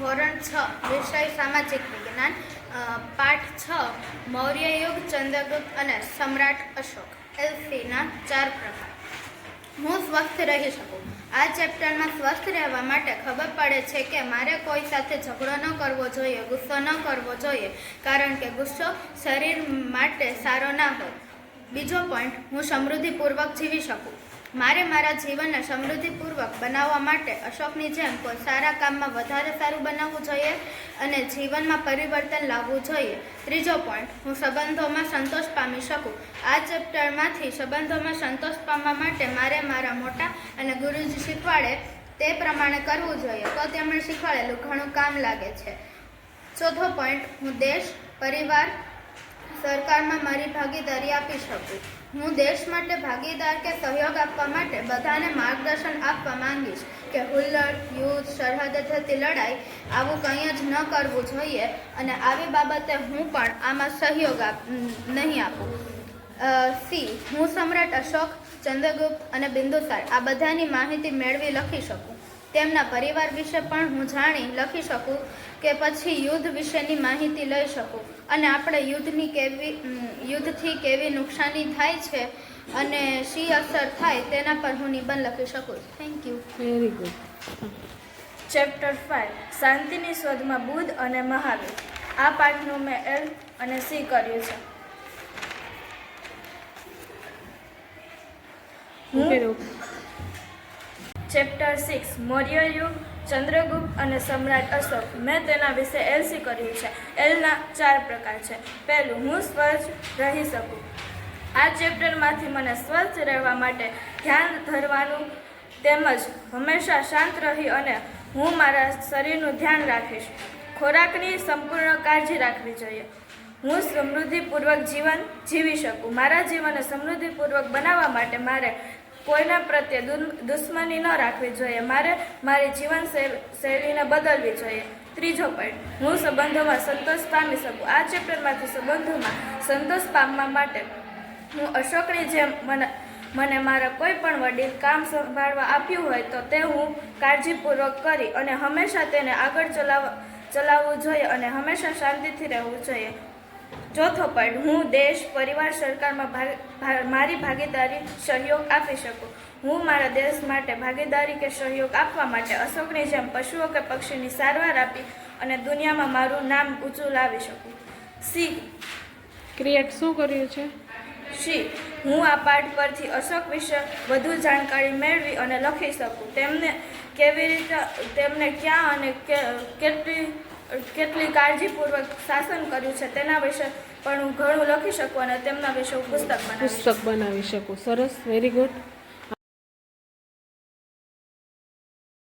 ધોરણ છ, વિષય સામાજિક વિજ્ઞાન પાઠ છ, મૌર્ય યુગ, ચંદ્રગુપ્ત અને સમ્રાટ અશોક, એલસીના ચાર પ્રકાર. હું સ્વસ્થ રહી શકું. આ ચેપ્ટરમાં સ્વસ્થ રહેવા માટે ખબર પડે છે કે મારે કોઈ સાથે ઝઘડો ન કરવો જોઈએ, ગુસ્સો ન કરવો જોઈએ, કારણ કે ગુસ્સો શરીર માટે સારો ના હોય. બીજો પોઈન્ટ હું સમૃદ્ધિપૂર્વક જીવી શકું. મારે મારા જીવનને સમૃદ્ધિપૂર્વક બનાવવા માટે અશોકની જેમ કોઈ સારા કામમાં વધારે સારું બનાવવું જોઈએ અને જીવનમાં પરિવર્તન લાવવું જોઈએ. ત્રીજો પોઈન્ટ હું સંબંધોમાં સંતોષ પામી શકું. આ ચેપ્ટરમાંથી સંબંધોમાં સંતોષ પામવા માટે મારે મારા મોટા અને ગુરુજી શીખવાડે તે પ્રમાણે કરવું જોઈએ, તો તેમણે શીખવાડેલું ઘણું કામ લાગે છે. ચોથો પોઈન્ટ હું દેશ, પરિવાર સરકારમાં મારી ભાગીદારી આપી શકું. હું દેશ માટે ભાગીદાર કે સહયોગ આપવા માટે બધાને માર્ગદર્શન આપવા માંગીશ કે હુલ્લડ, યુદ્ધ, સરહદે થતી લડાઈ આવું કંઈ જ ન કરવું જોઈએ અને આવી બાબતે હું પણ આમાં સહયોગ આપ નહીં આપું. સી, હું સમ્રાટ અશોક, ચંદ્રગુપ્ત અને બિંદુસાર આ બધાની માહિતી મેળવી લખી શકું. તેમના પરિવાર વિશે પણ હું જાણી લખી શકું કે પછી યુદ્ધ વિશેની માહિતી લઈ શકું. અને આપણે યુદ્ધની કેવી યુદ્ધથી કેવી નુકસાની થાય છે અને શી અસર થાય તેના પર હું નિબંધ લખી શકું. Thank you very good chapter five શાંતિની શોધમાં બુદ્ધ અને મહાવીર. આ પાઠનું મેં એલ અને સી કર્યું છે. રહો. ચેપ્ટર સિક્સ મૌર્ય યુગ, ચંદ્રગુપ્ત અને સમ્રાટ અશોક. મેં તેના વિશે એલસી કર્યું છે. એલના ચાર પ્રકાર છે. પહેલું, હું સ્વચ્છ રહી શકું. આ ચેપ્ટરમાંથી મને સ્વસ્થ રહેવા માટે ધ્યાન ધરવાનું તેમજ હંમેશા શાંત રહી અને હું મારા શરીરનું ધ્યાન રાખીશ. ખોરાકની સંપૂર્ણ કાળજી રાખવી જોઈએ. હું સમૃદ્ધિપૂર્વક જીવન જીવી શકું. મારા જીવનને સમૃદ્ધિપૂર્વક બનાવવા માટે મારે કોઈના પ્રત્યે દુશ્મની ન રાખવી જોઈએ. મારે મારી જીવન શૈલીને બદલવી જોઈએ. ત્રીજો પોઈન્ટ હું સંબંધોમાં સંતોષ પામી શકું. આ ચેપ્ટરમાંથી સંબંધોમાં સંતોષ પામવા માટે હું અશોકની જેમ મને મને મારા કોઈ પણ વડીલ કામ સંભાળવા આપ્યું હોય તો તે હું કાળજીપૂર્વક કરી અને હંમેશા તેને આગળ ચલાવવા ચલાવવું જોઈએ અને હંમેશા શાંતિથી રહેવું જોઈએ. ચોથો પોઈન્ટ હું દેશ પરિવાર સરકારમાં ભાગ મારી ભાગીદારી સહયોગ આપી શકું. હું મારા દેશ માટે ભાગીદારી કે સહયોગ આપવા માટે અશોકની જેમ પશુઓ કે પક્ષીની સારવાર આપી અને દુનિયામાં મારું નામ ઊંચું લાવી શકું. સી. ક્રિએટ શું કર્યું છે? સી. હું આ પાઠ પરથી અશોક વિશે વધુ જાણકારી મેળવી અને લખી શકું. તેમને કેવી રીતે તેમને ક્યાં અને કેટલી કેટલી કાળજીપૂર્વક શાસન કર્યું છે તેના વિશે પણ હું ઘણું લખી શકું અને તેમના વિશે હું પુસ્તક પુસ્તક બનાવી શકું. સરસ વેરી ગુડ